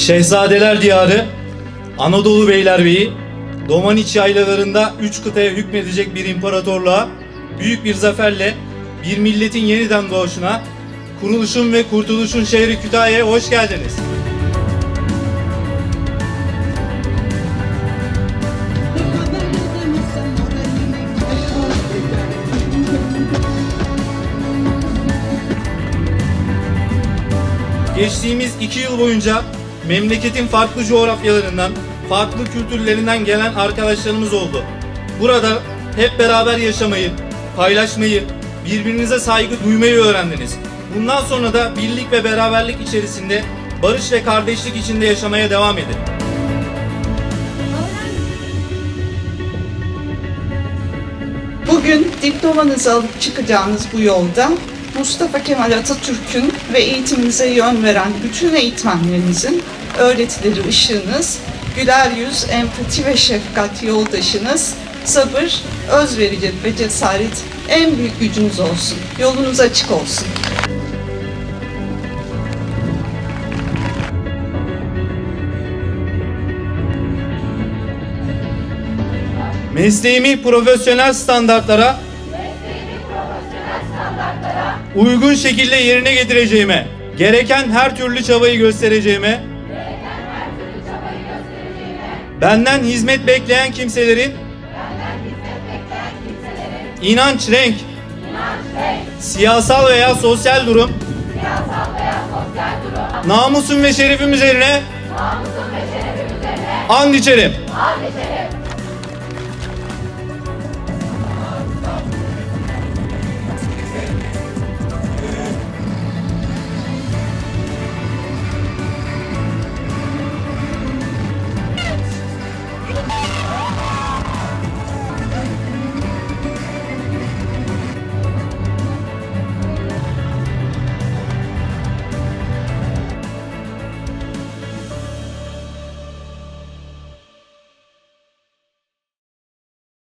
Şehzadeler Diyarı, Anadolu Beylerbeyi, Domaniç yaylalarında üç kıtaya hükmedecek bir imparatorluğa, büyük bir zaferle bir milletin yeniden doğuşuna, kuruluşun ve kurtuluşun şehri Kütahya'ya hoş geldiniz. Geçtiğimiz iki yıl boyunca memleketin farklı coğrafyalarından, farklı kültürlerinden gelen arkadaşlarımız oldu. Burada hep beraber yaşamayı, paylaşmayı, birbirinize saygı duymayı öğrendiniz. Bundan sonra da birlik ve beraberlik içerisinde barış ve kardeşlik içinde yaşamaya devam edin. Bugün diplomanızı alıp çıkacağınız bu yolda Mustafa Kemal Atatürk'ün ve eğitiminize yön veren bütün eğitmenlerinizin öğretileri ışığınız, güler yüz, empati ve şefkat yoldaşınız, sabır, özverici ve cesaret en büyük gücünüz olsun. Yolunuz açık olsun. Mesleğimi profesyonel standartlara uygun şekilde yerine getireceğime, gereken her türlü çabayı göstereceğime, benden hizmet bekleyen kimselerin inanç, renk, siyasal veya sosyal durum, namusum ve şerefim üzerine and içerim.